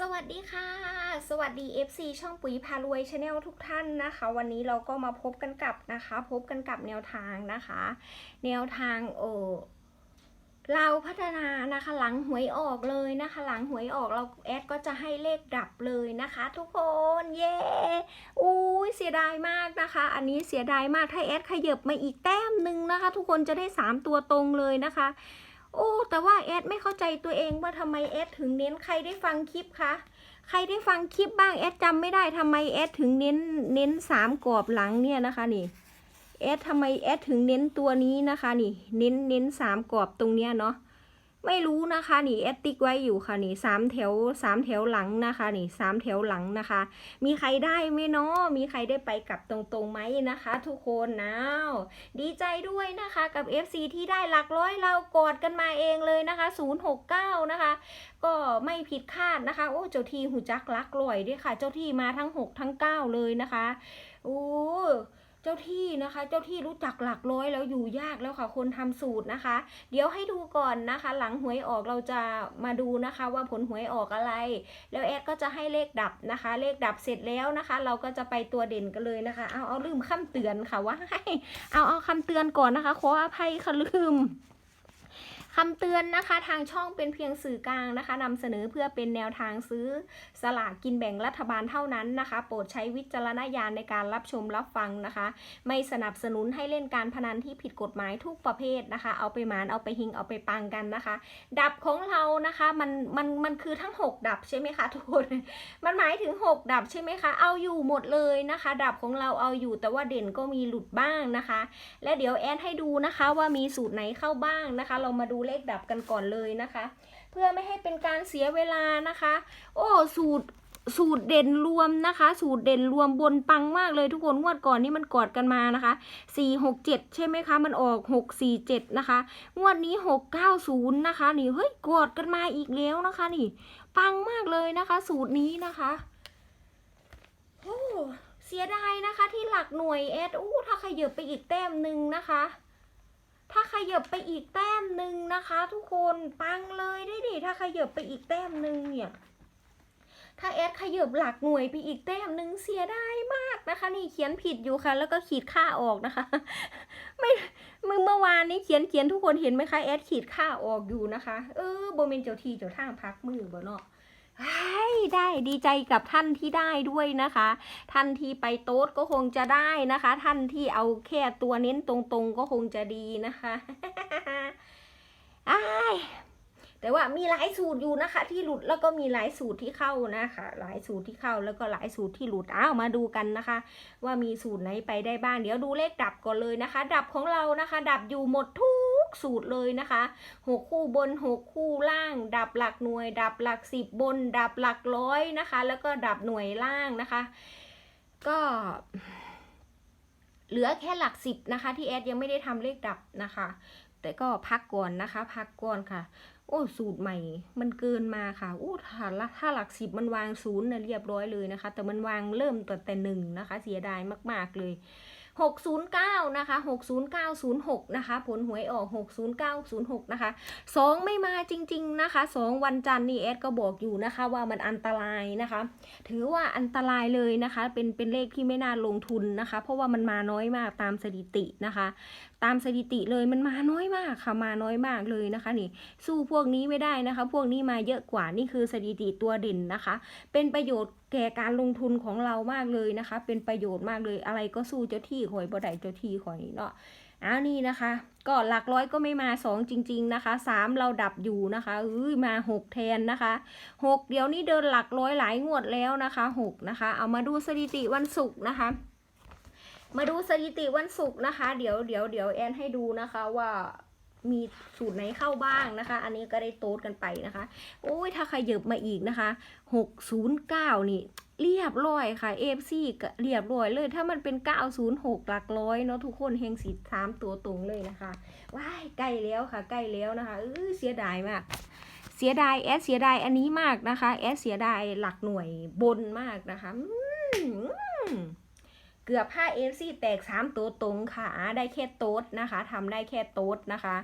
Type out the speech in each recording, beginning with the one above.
สวัสดีค่ะ สวัสดี FC ช่องปุ๋ยพารวยชาแนลทุกท่านนะคะ วันนี้เราก็มาพบกันกับนะคะ พบกันกับแนวทางนะคะ แนวทางโอเราพัฒนานะคะหลังหวยออกเลยนะคะ หลังหวยออกเราแอดก็จะให้เลขดับเลยนะคะ ทุกคนเย้อุ้ยเสียดายมากนะคะ อันนี้เสียดายมากถ้าแอดขยับมาอีกแต้มหนึ่งนะคะ ทุกคนจะได้สามตัวตรงเลยนะคะ โอ้ แต่ว่าแอดไม่เข้าใจตัวเองว่าทำไมแอดถึงเน้นใครได้ฟังคลิปคะใครได้ฟังคลิปบ้างแอดจำไม่ได้ทำไมแอดถึงเน้นเน้นสามกรอบหลังเนี่ยนะคะนี่แอดทำไมแอดถึงเน้นตัวนี้นะคะนี่ เน้นเน้นสามกรอบตรงเนี้ยเนาะ ไม่รู้นะคะนี่แอดติ๊กไว้อยู่ค่ะนี่สามแถวสามแถวหลังนะคะนี่สามแถวหลังนะคะ มีใครได้ไหมเนาะมีใครได้ไปกลับตรงๆไหมนะคะ ทุกคนนะดีใจด้วยนะคะกับ FC ที่ได้หลักร้อยเรากอดกันมาเองเลยนะคะ069นะคะ ก็ไม่ผิดคาดนะคะ โอ้เจ้าที่หูจักรักลอยด้วยค่ะ เจ้าที่มาทั้ง 6 ทั้ง 9 เลยนะคะโอ้ เจ้าที่นะคะ เจ้าที่รู้จักหลักร้อยแล้วอยู่ยากแล้วค่ะ คนทำสูตรนะคะ เดี๋ยวให้ดูก่อนนะคะ หลังหวยออกเราจะมาดูนะคะว่าผลหวยออกอะไร แล้วแอดก็จะให้เลขดับนะคะ เลขดับเสร็จแล้วนะคะ เราก็จะไปตัวเด่นกันเลยนะคะ เอาเอาลืมคำเตือนค่ะว่าให้เอาเอาคำเตือนก่อนนะคะขออภัยค่ะลืม คำเตือนนะคะทางช่องเป็นเพียงสื่อกลางนะคะนำเสนอเพื่อเป็นแนวทางซื้อสลากกินแบ่งรัฐบาลเท่านั้นนะคะ โปรดใช้วิจารณญาณในการรับชมรับฟังนะคะ ไม่สนับสนุนให้เล่นการพนันที่ผิดกฎหมายทุกประเภทนะคะ เอาไปหมานเอาไปหิงเอาไปปังกันนะคะ ดับของเรานะคะมันมันมันคือทั้ง 6 ดับใช่ไหมคะทุกคนมันหมายถึง 6 ดับใช่ไหมคะเอาอยู่หมดเลยนะคะ ดับของเราเอาอยู่แต่ว่าเด่นก็มีหลุดบ้างนะคะ และเดี๋ยวแอดให้ดูนะคะว่ามีสูตรไหนเข้าบ้างนะคะ เรามาดูเลขดับกันก่อนเลยนะคะ เพื่อไม่ให้เป็นการเสียเวลานะคะ โอ้สูตรสูตรเด่นรวมนะคะ สูตรเด่นรวมบนปังมากเลยทุกคนงวดก่อนนี่มันกอดกันมานะคะสี่หกเจ็ดใช่ไหมคะมันออกหกสี่เจ็ดนะคะงวดนี้หกเก้าศูนย์นะคะนี่เฮ้ยกอดกันมาอีกแล้วนะคะนี่ ปังมากเลยนะคะ สูตรนี้นะคะโอ้เสียดายนะคะที่หลักหน่วยเอสอู้ถ้าขยับไปอีกแต้มหนึ่งนะคะ ถ้าขยับไปอีกแต้มหนึ่งนะคะ ทุกคนปังเลยได้ดิถ้าขยับไปอีกแต้มหนึ่งเนี่ยถ้าแอดขยับหลักหน่วยไปอีกแต้มหนึ่งเสียไดายมากนะคะ นี่เขียนผิดอยู่ค่ะ แล้วก็ขีดค่าออกนะคะ ไม่เมื่อเมื่อวานนี้เขียนเขียนทุกคนเห็นไหมคะแอดขีดค่าออกอยู่นะคะ เออโบเมนเจ้าทีเจ้าทางพักมือบ่เนาะ ได้ดีใจกับท่านที่ได้ด้วยนะคะ ท่านที่ไปโต๊ดก็คงจะได้นะคะ ท่านที่เอาแค่ตัวเน้นตรงๆก็คงจะดีนะคะอ้าย แต่ว่ามีหลายสูตรอยู่นะคะ ที่หลุดแล้วก็มีหลายสูตรที่เข้านะคะ หลายสูตรที่เข้าแล้วก็หลายสูตรที่หลุดอ้าวมาดูกันนะคะ ว่ามีสูตรไหนไปได้บ้างเดี๋ยวดูเลขดับก่อนเลยนะคะ ดับของเรานะคะ ดับอยู่หมดทุกสูตรเลยนะคะหกคู่บนหกคู่ล่าง ดับหลักหน่วย ดับหลักสิบบน ดับหลักร้อยนะคะ แล้วก็ดับหน่วยล่างนะคะ ก็เหลือแค่หลักสิบนะคะ ที่แอดยังไม่ได้ทำเลขดับนะคะ แต่ก็พักก่อนนะคะ พักก่อนค่ะ โอ้สูตรใหม่ มันเกินมาค่ะโอ้ถ้าละถ้าหลักสิบมันวางศูนย์นะเรียบร้อยเลยนะคะ แต่มันวางเริ่มตั้งแต่หนึ่งนะคะ เสียดายมาก ๆเลย609 นะคะ 60906 นะคะ ผลหวยออก 60906 นะคะ 2 ไม่มาจริง ๆ นะคะ 2 วันจันทร์นี่แอดก็บอกอยู่นะคะว่ามันอันตรายนะคะ ถือว่าอันตรายเลยนะคะ เป็นเป็นเลขที่ไม่น่าลงทุนนะคะ เพราะว่ามันมาน้อยมากตามสถิตินะคะตามสถิติเลยมันมาน้อยมากค่ะมาน้อยมากเลยนะคะนี่สู้พวกนี้ไม่ได้นะคะ พวกนี้มาเยอะกว่านี่คือสถิติตัวเด่นนะคะ เป็นประโยชน์แก่การลงทุนของเรามากเลยนะคะ เป็นประโยชน์มากเลยอะไรก็สู้เจ้าที่หอยบ่ได้เจ้าที่หอยเนาะอ้าวนี่นะคะ ก็หลักร้อยก็ไม่มาสองจริง ๆนะคะสามเราดับอยู่นะคะเอ้ยมาหกแทนนะคะหกเดี๋ยวนี้เดินหลักร้อยหลายงวดแล้วนะคะหกนะคะ เอามาดูสถิติวันศุกร์นะคะ มาดูสถิติวันศุกร์นะคะ เดี๋ยวเดี๋ยวเดี๋ยวแอนให้ดูนะคะว่ามีสูตรไหนเข้าบ้างนะคะ อันนี้ก็ได้โต๊ดกันไปนะคะ โอ้ยถ้าใครเยิบมาอีกนะคะหกศูนย์เก้านี่ เรียบร้อยค่ะ AFC ก็เรียบร้อยเลย ถ้ามันเป็น 906 หลักร้อยเนาะทุกคนเฮงสีสามตัวตรงเลยนะคะ ว้ายใกล้แล้วค่ะ ใกล้แล้วนะคะเออเสียดายมาก เสียดายแอดเสียดายอันนี้มากนะคะแอดเสียดายหลักหน่วยบนมากนะคะอืม เกือบ 5 FC แตก 3 ตัวตรงค่ะ ได้แค่โต๊ดนะคะทำได้แค่โต๊ดนะคะ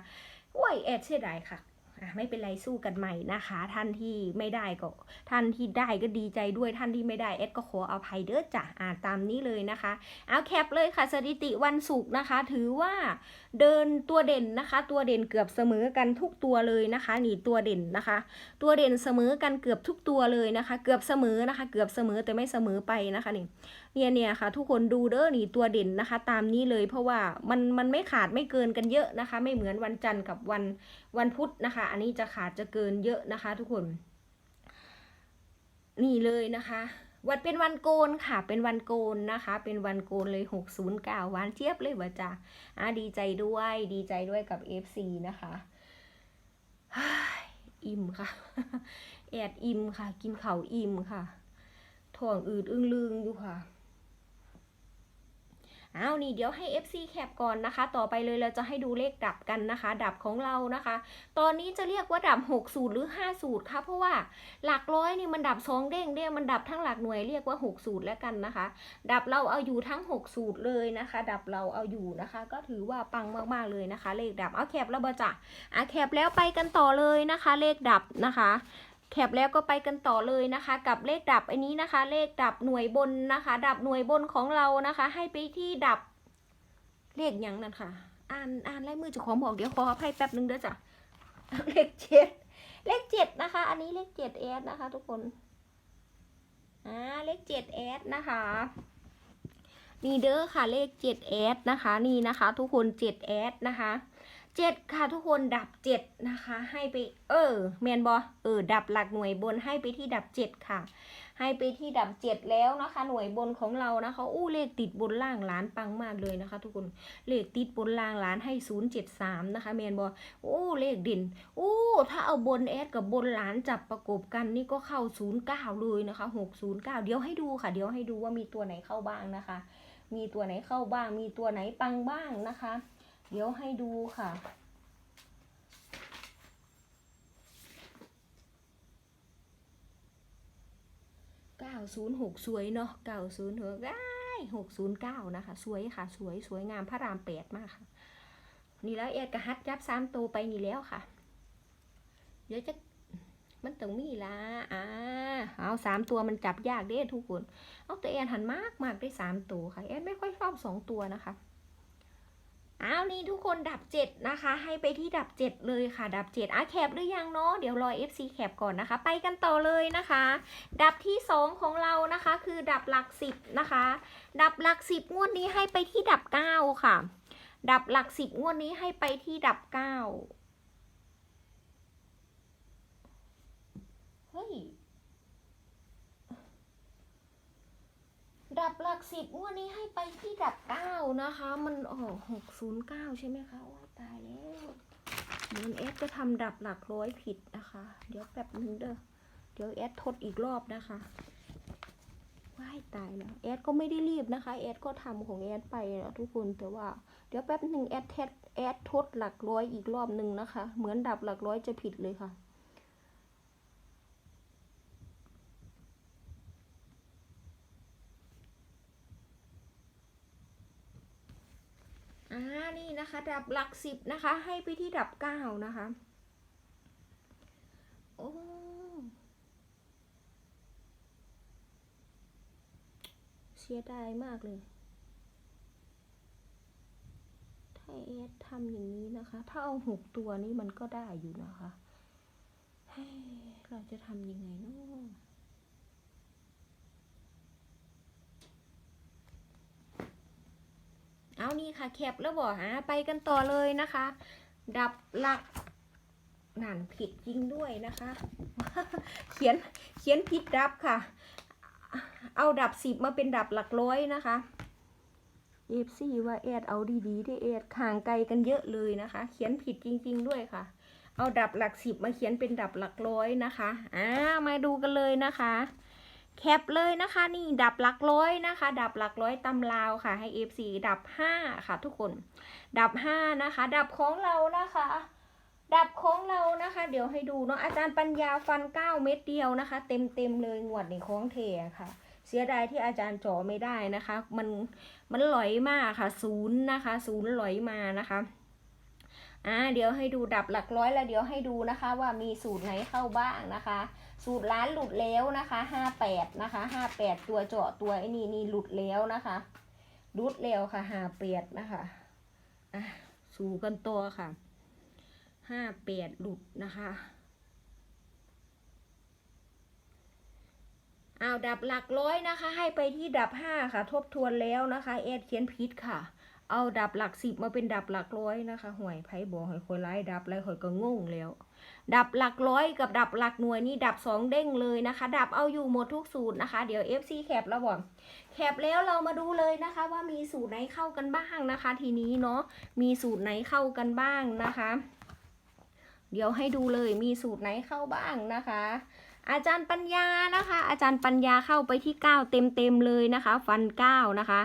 โอ้ยแอดเสียดายค่ะอะไม่เป็นไรสู้กันใหม่นะคะ ท่านที่ไม่ได้ก็ท่านที่ได้ก็ดีใจด้วยท่านที่ไม่ได้เอสก็ขออภัยเด้อจ้ะอ่าตามนี้เลยนะคะเอาแคปเลยค่ะสถิติวันศุกร์นะคะ ถือว่าเดินตัวเด่นนะคะ ตัวเด่นเกือบเสมอกันทุกตัวเลยนะคะนี่ตัวเด่นนะคะ ตัวเด่นเสมอกันเกือบทุกตัวเลยนะคะ เกือบเสมอนะคะ เกือบเสมอแต่ไม่เสมอไปนะคะนี่เนี่ยเนี่ยค่ะ ทุกคนดูเด้อนี่ตัวเด่นนะคะ ตามนี้เลยเพราะว่ามันมันไม่ขาดไม่เกินกันเยอะนะคะ ไม่เหมือนวันจันทร์กับวันวันพุธนะคะ อันนี้จะขาดจะเกินเยอะนะคะ ทุกคน นี่เลยนะคะวันเป็นวันโกนค่ะ เป็นวันโกนนะคะ เป็นวันโกนเลย 609หวานเจี๊ยบเลยว่ะจ้าอะดีใจด้วย ดีใจด้วยกับ FC นะคะอิ่มค่ะ แอดอิ่มค่ะ กินข้าอิ่มค่ะท้องอืดอึ้งลึงอยู่ค่ะ อ้าวนี่เดี๋ยวให้ FC แคปก่อนนะคะ ต่อไปเลยเราจะให้ดูเลขดับกันนะคะ ดับของเรานะคะ ตอนนี้จะเรียกว่าดับ6สูตรหรือ5สูตรค่ะเพราะว่าหลักร้อยนี่มันดับสองเด้งเด้งมันดับทั้งหลักหน่วยเรียกว่า6สูตรแล้วกันนะคะ ดับเราเอาอยู่ทั้ง 6 สูตรเลยนะคะ ดับเราเอาอยู่นะคะ ก็ถือว่าปังมากๆเลยนะคะ เลขดับเอาแคปแล้วบอจ่ะอะแคปแล้วไปกันต่อเลยนะคะ เลขดับนะคะ แคปแล้วก็ไปกันต่อเลยนะคะ กับเลขดับอันนี้นะคะ เลขดับหน่วยบนนะคะ ดับหน่วยบนของเรานะคะ ให้ไปที่ดับเลขยังนั่นค่ะ อ่านอ่านลายมือจะของบอกเดี๋ยวขออภัยแป๊บนึงเด้อจ้ะเลขเจ็ดเลขเจ็ดนะคะ อันนี้เลขเจ็ดแอดนะคะ ทุกคนอ่าเลขเจ็ดแอดนะคะนี่เด้อค่ะเลขเจ็ดแอดนะคะ นี่นะคะ ทุกคนเจ็ดแอดนะคะ เจ็ดค่ะทุกคนดับเจ็ดนะคะ ให้ไปเออแมนบอเออดับหลักหน่วยบนให้ไปที่ดับเจ็ดค่ะ ให้ไปที่ดับเจ็ดแล้วนะคะ หน่วยบนของเรานะคะอู้เลขติดบนล่างล้านปังมากเลยนะคะ ทุกคนเลขติดบนล่างล้านให้ศูนย์เจ็ดสามนะคะแมนบอโอ้เลขเด่นโอ้ถ้าเอาบนแอดกับบนล้านจับประกบกันนี่ก็เข้าศูนย์เก้าเลยนะคะหกศูนย์เก้าเดี๋ยวให้ดูค่ะ เดี๋ยวให้ดูว่ามีตัวไหนเข้าบ้างนะคะ มีตัวไหนเข้าบ้าง มีตัวไหนปังบ้างนะคะ เดี๋ยวให้ดูค่ะ906สวยเนาะ906ได้609นย์เก้านะคะ สวยค่ะ สวยสวยงามพระรามแปดมากค่ะ นี่แล้วเอ็ดกระฮัดยับซ้ำตัวไปนี่แล้วค่ะ เดี๋ยวจะมันต้องมีละอ่าเอาสามตัวมันจับยากเด้ทุกคน เอาแต่แอนหันมากมากได้สามตัวค่ะ แอนไม่ค่อยชอบสองตัวนะคะ อ้าวนี่ทุกคนดับเจ็ดนะคะ ให้ไปที่ดับเจ็ดเลยค่ะ ดับเจ็ดอะแคปหรือยังเนาะเดี๋ยวรอ FC แคปก่อนนะคะ ไปกันต่อเลยนะคะ ดับที่สองของเรานะคะ คือดับหลักสิบนะคะ ดับหลักสิบงวดนี้ให้ไปที่ดับเก้าค่ะ ดับหลักสิบงวดนี้ให้ไปที่ดับเก้าเฮ้ย ดับหลักสิบงวดนี้ให้ไปที่ดับเก้านะคะ มันออกหกศูนย์เก้าใช่ไหมคะโอ้ยตายแล้วเหมือนเอสจะทำดับหลักร้อยผิดนะคะ เดี๋ยวแป๊บนึงเด้อเดี๋ยวแอดทดอีกรอบนะคะว้ายตายแล้วแอดก็ไม่ได้รีบนะคะแอดก็ทำของแอดไปนะทุกคนแต่ว่าเดี๋ยวแป๊บหนึ่งแอดเทสแอดทดหลักร้อยอีกรอบหนึ่งนะคะ เหมือนดับหลักร้อยจะผิดเลยค่ะ อ่า นี่นะคะ ดับหลักสิบนะคะ ให้ไปที่ดับเก้านะคะ โอ้เสียดายมากเลย ถ้าเอสทำอย่างนี้นะคะ ถ้าเอาหกตัวนี้มันก็ได้อยู่นะคะเฮ้ยเราจะทำยังไงเนาะ เอานี่ค่ะแคปแล้วบอกฮะไปกันต่อเลยนะคะ ดับหลักนั่นผิดจริงด้วยนะคะ เขียนเขียนผิดดับค่ะ เอาดับสิบมาเป็นดับหลักร้อยนะคะเอฟซีว่าแอดเอาดีๆได้แอดห่างไกลกันเยอะเลยนะคะ เขียนผิดจริง ๆ ด้วยค่ะ เอาดับหลักสิบมาเขียนเป็นดับหลักร้อยนะคะอ่ามาดูกันเลยนะคะ แคปเลยนะคะนี่ดับหลักร้อยนะคะ ดับหลักร้อยตำลาวค่ะ ให้ FC ดับห้าค่ะ ทุกคน ดับห้านะคะ ดับของเรานะคะ ดับของเรานะคะ เดี๋ยวให้ดูเนาะอาจารย์ปัญญาฟัน 9 เม็ดเดียวนะคะ เต็มเต็มเลยงวดนี้ของเทค่ะ เสียดายที่อาจารย์จ่อไม่ได้นะคะ มันมันลอยมากค่ะศูนย์นะคะศูนย์ลอยมานะคะ อ่าเดี๋ยวให้ดูดับหลักร้อยแล้วเดี๋ยวให้ดูนะคะ ว่ามีสูตรไหนเข้าบ้างนะคะ สูตรร้านหลุดแล้วนะคะห้าแปดนะคะห้าแปดตัวเจาะตัวไอ้นี่นี่หลุดแล้วนะคะหลุดแล้วค่ะห้าแปดนะคะอะสูกันตัวค่ะห้าแปดหลุดนะคะอ้าวดับหลักร้อยนะคะ ให้ไปที่ดับห้าค่ะ ทบทวนแล้วนะคะ เอดเขียนพิษค่ะ เอาดับหลักสิบมาเป็นดับหลักร้อยนะคะห่วยไพ่บอกหอยคอยไล่ดับแล้วหอยก็งงแล้ว ดับหลักร้อยกับดับหลักหน่วยนี่ดับสองเด้งเลยนะคะ ดับเอาอยู่หมดทุกสูตรนะคะ เดี๋ยว FC แคปแล้วบอกแคปแล้วเรามาดูเลยนะคะ ว่ามีสูตรไหนเข้ากันบ้างนะคะ ทีนี้เนาะมีสูตรไหนเข้ากันบ้างนะคะ เดี๋ยวให้ดูเลยมีสูตรไหนเข้าบ้างนะคะอาจารย์ปัญญานะคะ อาจารย์ปัญญาเข้าไปที่ 9 เต็มเต็มเลยนะคะ ฟัน 9 นะคะ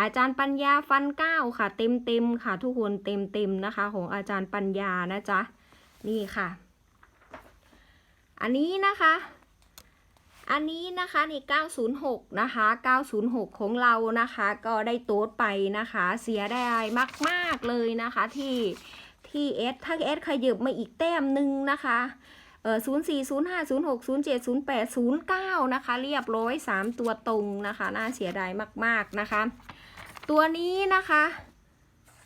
อาจารย์ปัญญาฟัน9ค่ะ เต็มเต็มค่ะ ทุกคนเต็มเต็มนะคะ ของอาจารย์ปัญญานะจ๊ะนี่ค่ะ อันนี้นะคะ อันนี้นะคะนี่906นะคะ906 ของเรานะคะ ก็ได้โต๊ดไปนะคะ เสียได้มาก ๆ เลยนะคะที่ที่เอสถ้าเอสขยับมาอีกแต้มหนึ่งนะคะเออ04 05 06 07 08 09นะคะ เรียบร้อย3ตัวตรงนะคะ น่าเสียดายมาก ๆ นะคะ ตัวนี้นะคะ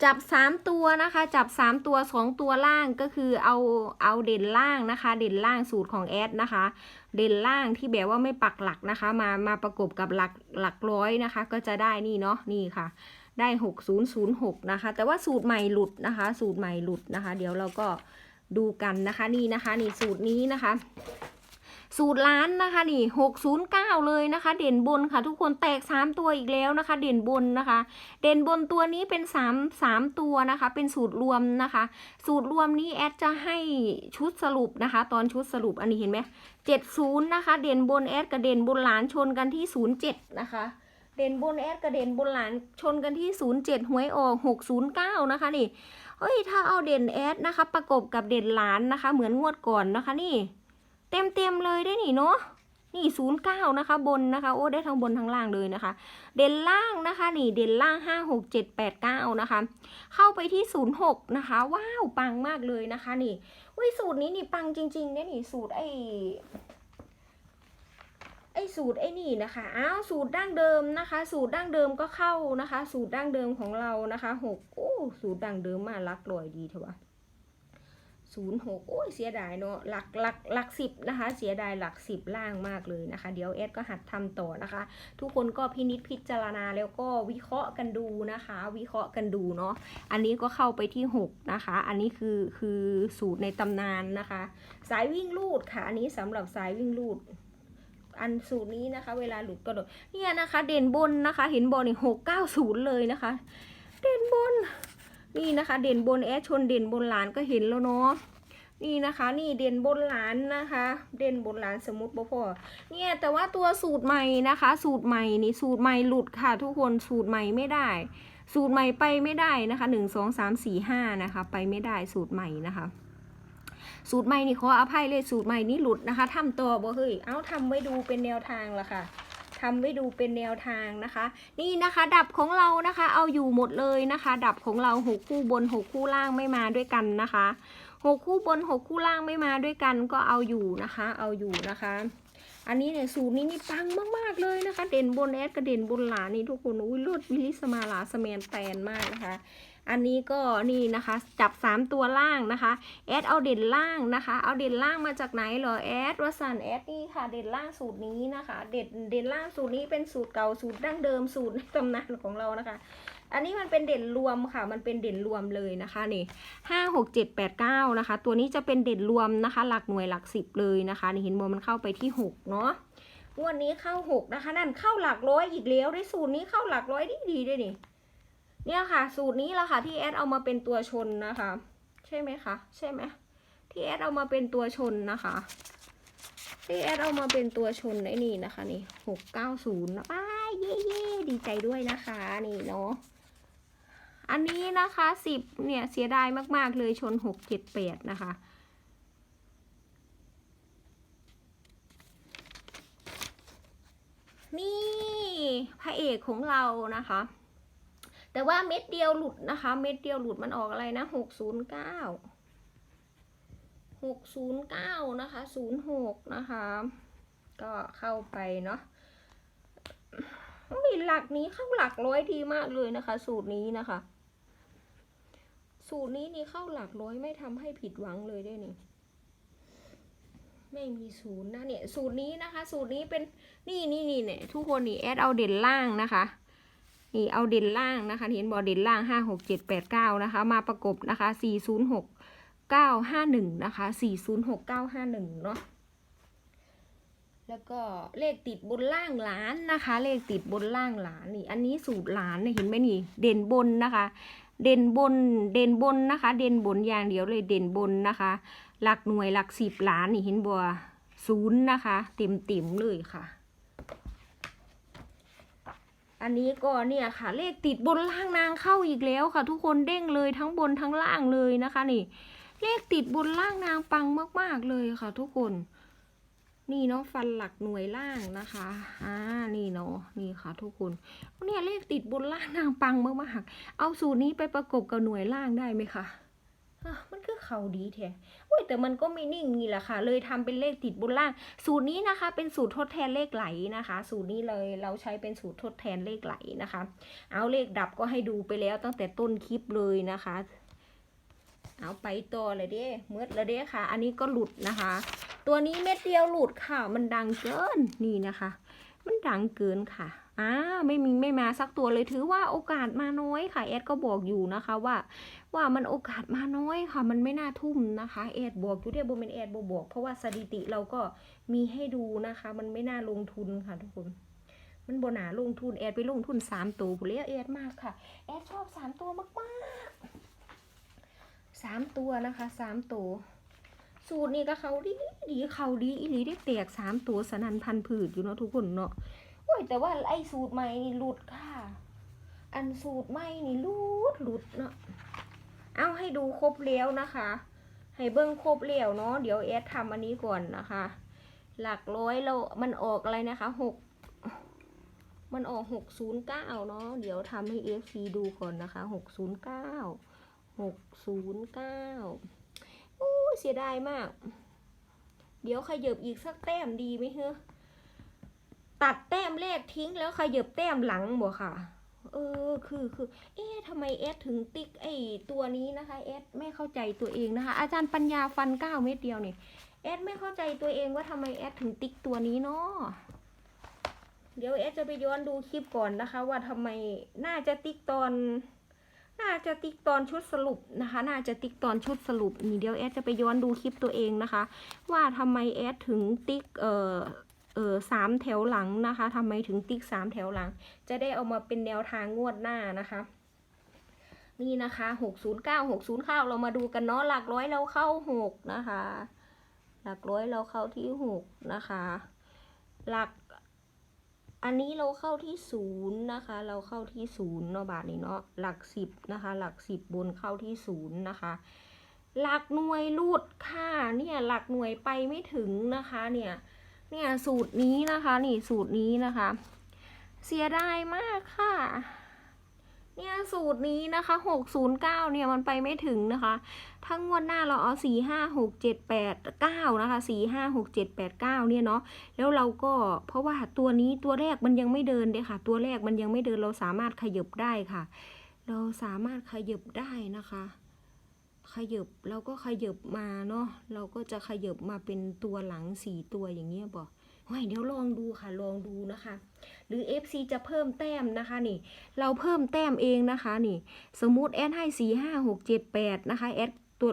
จับ3ตัวนะคะ จับ3ตัว2ตัวล่างก็คือเอาเอาเด่นล่างนะคะ เด่นล่างสูตรของแอดนะคะ เด่นล่างที่แบบว่าไม่ปักหลักนะคะ มามาประกบกับหลักหลักร้อยนะคะ ก็จะได้นี่เนาะนี่ค่ะ ได้6006นะคะ แต่ว่าสูตรใหม่หลุดนะคะ สูตรใหม่หลุดนะคะ เดี๋ยวเราก็ดูกันนะคะนี่นะคะนี่สูตรนี้นะคะ สูตรล้านนะคะนี่609เลยนะคะ เด่นบนค่ะ ทุกคนแตก3ตัวอีกแล้วนะคะ เด่นบนนะคะ เด่นบนตัวนี้เป็น3 3ตัวนะคะ เป็นสูตรรวมนะคะ สูตรรวมนี้แอดจะให้ชุดสรุปนะคะ ตอนชุดสรุปอันนี้เห็นไหม70นะคะ เด่นบนแอดกับเด่นบนหลานชนกันที่07นะคะเด่นบนแอดกับเด่นบนหลานชนกันที่ 07หวยออก609 นะคะนี่ เฮ้ย ถ้าเอาเด่นแอดนะคะ ประกบกับเด่นหลานนะคะ เหมือนงวดก่อนนะคะนี่ เต็มเต็มๆเลยได้นี่เนาะนี่ศูนย์เก้านะคะบนนะคะโอ้ได้ทั้งบนทั้งล่างเลยนะคะ เด่นล่างนะคะนี่เด่นล่างห้าหกเจ็ดแปดเก้านะคะ เข้าไปที่ศูนย์หกนะคะ ว้าวปังมากเลยนะคะนี่อุ้ยสูตรนี้นี่ปังจริงๆเนี่ยนี่สูตรไอไอสูตรไอ้นี่นะคะอ้าวสูตรดั้งเดิมนะคะ สูตรดั้งเดิมก็เข้านะคะ สูตรดั้งเดิมของเรานะคะหกโอ้สูตรดั้งเดิมมาลักลอยดีเถอะวะ ศูนย์หกโอ้ยเสียดายเนาะหลักหลักหลักสิบนะคะ เสียดายหลักสิบล่างมากเลยนะคะ เดี๋ยวเอสก็หัดทำต่อนะคะ ทุกคนก็พินิจพิจารณาแล้วก็วิเคราะห์กันดูนะคะ วิเคราะห์กันดูเนาะอันนี้ก็เข้าไปที่หกนะคะ อันนี้คือคือสูตรในตำนานนะคะ สายวิ่งลูดค่ะ อันนี้สำหรับสายวิ่งลูดอันสูตรนี้นะคะ เวลาหลุดก็โดดเนี่ยนะคะ เด่นบนนะคะ เห็นบอลนี่หกเก้าศูนย์เลยนะคะ เด่นบน นี่นะคะ เด่นบนแอชนเด่นบนหลานก็เห็นแล้วเนาะนี่นะคะนี่เด่นบนหลานนะคะ เด่นบนหลานสมมติบ่พอเนี่ยแต่ว่าตัวสูตรใหม่นะคะ สูตรใหม่นี่สูตรใหม่หลุดค่ะ ทุกคนสูตรใหม่ไม่ได้ สูตรใหม่ไปไม่ได้นะคะหนึ่งสองสามสี่ห้านะคะ ไปไม่ได้สูตรใหม่นะคะสูตรใหม่นี่ขออภัยเลยสูตรใหม่นี่หลุดนะคะทำตัวบ่เฮ้ย เอาทำไว้ดูเป็นแนวทางละค่ะ ทำไว้ดูเป็นแนวทางนะคะ นี่นะคะดับของเรานะคะ เอาอยู่หมดเลยนะคะ ดับของเราหกคู่บนหกคู่ล่างไม่มาด้วยกันนะคะหกคู่บนหกคู่ล่างไม่มาด้วยกันก็เอาอยู่นะคะ เอาอยู่นะคะ อันนี้เนี่ยสูตรนี้นี่ปังมากๆเลยนะคะ เด่นบนแอดกับเด่นบนหลานนี่ทุกคนอุ้ยเลือดวิลิสมาลาสแมนแตนมากนะคะ อันนี้ก็นี่นะคะจับ 3 ตัวล่างนะคะแอดเอาเด่นล่างนะคะ เอาเด่นล่างมาจากไหนเหรอแอดวสันแอดนี่ค่ะเด่นล่างสูตรนี้นะคะ เด่นเด่นล่างสูตรนี้เป็นสูตรเก่าสูตรดั้งเดิมสูตรในตำนานของเรานะคะ อันนี้มันเป็นเด่นรวมค่ะ มันเป็นเด่นรวมเลยนะคะนี่ห้าหกเจ็ดแปดเก้านะคะ ตัวนี้จะเป็นเด่นรวมนะคะ หลักหน่วยหลักสิบเลยนะคะนี่เห็นโมมันเข้าไปที่หกเนาะงวันนี้เข้าหกนะคะ นั่นเข้าหลักร้อยอีกแล้วได้สูตรนี้เข้าหลักร้อยดีดีด้วยนี่ เนี่ยค่ะ สูตรนี้แหละค่ะที่แอดเอามาเป็นตัวชนนะคะ ใช่ไหมคะใช่ไหมที่แอดเอามาเป็นตัวชนนะคะที่แอดเอามาเป็นตัวชนไอ้นี่นะคะนี่หกเก้าศูนย์นะป้าเย่เย่ดีใจด้วยนะคะนี่เนาะอันนี้นะคะสิบเนี่ยเสียดายมาก ๆ เลยชนหกเจ็ดแปดนะคะนี่พระเอกของเรานะคะ แต่ว่าเม็ดเดียวหลุดนะคะ เม็ดเดียวหลุดมันออกอะไรนะหกศูนย์เก้าหกศูนย์เก้านะคะศูนย์หกนะคะ ก็เข้าไปเนาะอุ๊ยหลักนี้เข้าหลักร้อยดีมากเลยนะคะ สูตรนี้นะคะ สูตรนี้นี่เข้าหลักร้อยไม่ทำให้ผิดหวังเลยด้วยนี่ไม่มีศูนย์นะเนี่ย สูตรนี้นะคะ สูตรนี้เป็นนี่นี่นี่เนี่ยทุกคนนี่แอดเอาเด่นล่างนะคะ นี่เอาเด่นล่างนะคะเห็นบอเด่นล่างห้าหกเจ็ดแปดเก้านะคะ มาประกบนะคะสี่ศูนย์หกเก้าห้าหนึ่งนะคะสี่ศูนย์หกเก้าห้าหนึ่งเนาะแล้วก็เลขติดบนล่างหลานนะคะ เลขติดบนล่างหลานนี่ อันนี้สูตรหลานเห็นไหมนี่ เด่นบนนะคะ เด่นบนเด่นบนนะคะ เด่นบนอย่างเดียวเลยเด่นบนนะคะ หลักหน่วยหลักสิบหลานนี่เห็นบัวศูนย์นะคะ เต็มติ่มเลยค่ะ อันนี้ก็เนี่ยค่ะเลขติดบนล่างนางเข้าอีกแล้วค่ะ ทุกคนเด้งเลยทั้งบนทั้งล่างเลยนะคะ นี่ เลขติดบนล่างนางปังมาก ๆเลยค่ะ ทุกคน นี่เนาะฟันหลักหน่วยล่างนะคะอ่านี่เนาะนี่ค่ะ ทุกคนเนี่ยเลขติดบนล่างนางปังมากๆเอาสูตรนี้ไปประกบกับหน่วยล่างได้ไหมคะอะ มันคือเขาดีแท้โอ้ยแต่มันก็ไม่นิ่งนี่แหละค่ะ เลยทำเป็นเลขติดบนล่าง สูตรนี้นะคะ เป็นสูตรทดแทนเลขไหลนะคะ สูตรนี้เลยเราใช้เป็นสูตรทดแทนเลขไหลนะคะ เอาเลขดับก็ให้ดูไปแล้วตั้งแต่ต้นคลิปเลยนะคะ เอาไปต่อเลยเด้เมื่อเลยเด้ค่ะ อันนี้ก็หลุดนะคะ ตัวนี้เม็ดเดียวหลุดค่ะ มันดังเกินนี่นะคะ มันดังเกินค่ะ อ่าไม่มีไม่มาสักตัวเลยถือว่าโอกาสมาน้อยค่ะแอดก็บอกอยู่นะคะว่า ว่ามันโอกาสมาน้อยค่ะ มันไม่น่าทุ่มนะคะแอดบอกอยู่เดียวบนเป็นแอดบบอก เพราะว่าสถิติเราก็มีให้ดูนะคะ มันไม่น่าลงทุนค่ะทุกคนมันบนาลงทุนแอดไปลงทุนสามตัวผู้เลี้ยแอดมากค่ะแอดชอบสามตัวมากๆสามตัวนะคะสามตัวสูตรนี่ก็เขาดีดีเขาดีอีหลีได้แตกสามตัวสนันพันผืดอยู่เนาะทุกคนเนาะ โอ้ยแต่ว่าไอ้สูตรใหม่นี่หลุดค่ะ อันสูตรใหม่นี่หลุดหลุดเนาะเอาให้ดูครบแล้วนะคะ ให้เบิ้งครบแล้วเนาะเดี๋ยวแอดทำอันนี้ก่อนนะคะ หลักร้อยเรามันออกอะไรนะคะหกมันออกหกศูนย์เก้าเนาะเดี๋ยวทำให้เอฟซีดูก่อนนะคะหกศูนย์เก้าหกศูนย์เก้าโอ้เสียดายมาก เดี๋ยวขยับอีกสักแต้มดีไหมเฮ้ ตัดแต้มแรกทิ้งแล้วขยับแต้มหลังบ่ค่ะ เออคือคือ เอ๊ะทำไมเอสถึงติ๊กไอ้ตัวนี้นะคะเอสไม่เข้าใจตัวเองนะคะ อาจารย์ปัญญาฟันเก้าเม็ดเดียวเนี่ยเอสไม่เข้าใจตัวเองว่าทำไมเอสถึงติ๊กตัวนี้เนาะเดี๋ยวเอสจะไปย้อนดูคลิปก่อนนะคะ ว่าทำไมน่าจะติ๊กตอน น่าจะติ๊กตอนชุดสรุปนะคะ น่าจะติ๊กตอนชุดสรุปนี่เดี๋ยวแอดจะไปย้อนดูคลิปตัวเองนะคะ ว่าทำไมแอดถึงติ๊กเอ่อ เออสามแถวหลังนะคะทำไมถึงติ๊กสามแถวหลัง จะได้เอามาเป็นแนวทางงวดหน้านะคะ นี่นะคะหกศูนย์เก้าหกศูนย์เก้าเรามาดูกันเนาะหลักร้อยเราเข้าหกนะคะ หลักร้อยเราเข้าที่หกนะคะ หลัก อันนี้เราเข้าที่ศูนย์นะคะ เราเข้าที่ศูนย์เนาะบาทนี้เนาะหลักสิบนะคะ หลักสิบบนเข้าที่ศูนย์นะคะหลักหน่วยรูดค่ะเนี่ยหลักหน่วยไปไม่ถึงนะคะเนี่ย เนี่ยสูตรนี้นะคะนี่สูตรนี้นะคะ เสียดายมากค่ะเนี่ยสูตรนี้นะคะหกศูนย์เก้าเนี่ยมันไปไม่ถึงนะคะถ้างวดหน้าเราเอาสี่ห้าหกเจ็ดแปดเก้านะคะสี่ห้าหกเจ็ดแปดเก้าเนี่ยเนาะ แล้วเราก็เพราะว่าตัวนี้ตัวแรกมันยังไม่เดินเด้ค่ะ ตัวแรกมันยังไม่เดินเราสามารถขยับได้ค่ะ เราสามารถขยับได้นะคะ ขยบเราก็ขยบมาเนาะเราก็จะขยบมาเป็นตัวหลังสี่ตัวอย่างเงี้ยบอกเฮ้ยเดี๋ยวลองดูค่ะลองดูนะคะ หรือ FC จะเพิ่มแต้มนะคะนี่ เราเพิ่มแต้มเองนะคะนี่ สมมติแอดให้สี่ห้าหกเจ็ดแปดนะคะแอดตัว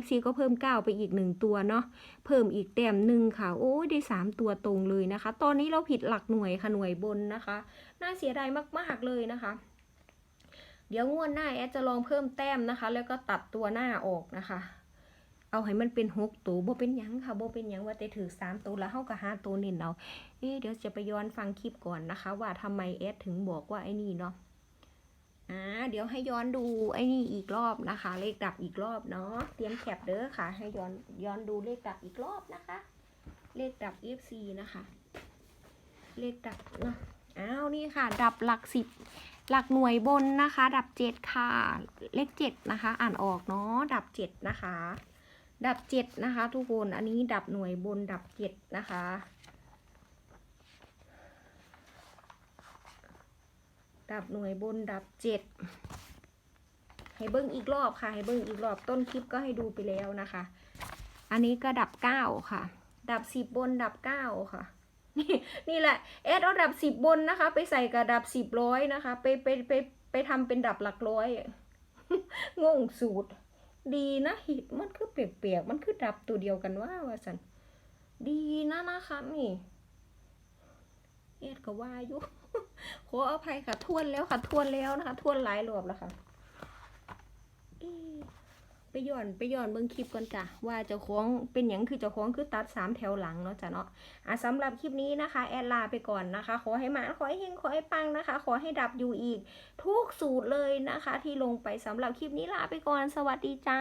FC ก็เพิ่มเก้าไปอีกหนึ่งตัวเนาะเพิ่มอีกแต้มหนึ่งค่ะ โอ้ยได้สามตัวตรงเลยนะคะ ตอนนี้เราผิดหลักหน่วยค่ะหน่วยบนนะคะ น่าเสียดายมาก ๆ เลยนะคะ เดี๋ยวงวดหน้าแอดจะลองเพิ่มแต้มนะคะ แล้วก็ตัดตัวหน้าออกนะคะ เอาให้มันเป็นหกตัวโบเป็นยังค่ะโบเป็นยังว่าแต่ถือสามตัวแล้วเฮากับห้าตัวน้นเอาเอ๊เดี๋ยวจะไปย้อนฟังคลิปก่อนนะคะ ว่าทำไมแอดถึงบอกว่าไอ้นี่เนาะอ่าเดี๋ยวให้ย้อนดูไอ้นี่อีกรอบนะคะ เลขดับอีกรอบเนาะเตรียมแคปเด้อค่ะ ให้ย้อนย้อนดูเลขดับอีกรอบนะคะ เลขดับ FC นะคะ เลขดับเนาะอ้าวนี่ค่ะ ดับหลักสิบ หลักหน่วยบนนะคะ ดับเจ็ดค่ะ เลขเจ็ดนะคะ อ่านออกเนาะ ดับเจ็ดนะคะ ดับเจ็ดนะคะ ทุกคน อันนี้ดับหน่วยบนดับเจ็ดนะคะ ดับหน่วยบนดับเจ็ดให้เบิ้งอีกรอบค่ะ ให้เบิ้งอีกรอบ ต้นคลิปก็ให้ดูไปแล้วนะคะ อันนี้ก็ดับเก้าค่ะ ดับสิบบนดับเก้าค่ะ นี่นี่แหละเอสเอาดับสิบบนนะคะ ไปใส่กับดับสิบร้อยนะคะ ไปไปไปไปทำเป็นดับหลักร้อยงงสูตร ดีนะหิตมันคือเปียกๆมันคือดับตัวเดียวกันว่าว่าสันดีนะนะคะนี่เอ็ดก็ว่าอยู่ขออภัยค่ะทวนแล้วค่ะทวนแล้วนะคะทวนหลายรอบแล้วค่ะ ไปย้อนไปย้อนเบิ่งคลิปก่อนจ้ะว่าเจ้าของเป็นหยังคือเจ้าของคือตัดสามแถวหลังเนาะจ้ะเนาะอะสำหรับคลิปนี้นะคะ แอดลาไปก่อนนะคะ ขอให้มาขอให้เฮงขอให้ปังนะคะ ขอให้ดับอยู่อีก ทุกสูตรเลยนะคะ ที่ลงไปสำหรับคลิปนี้ลาไปก่อนสวัสดีจ้า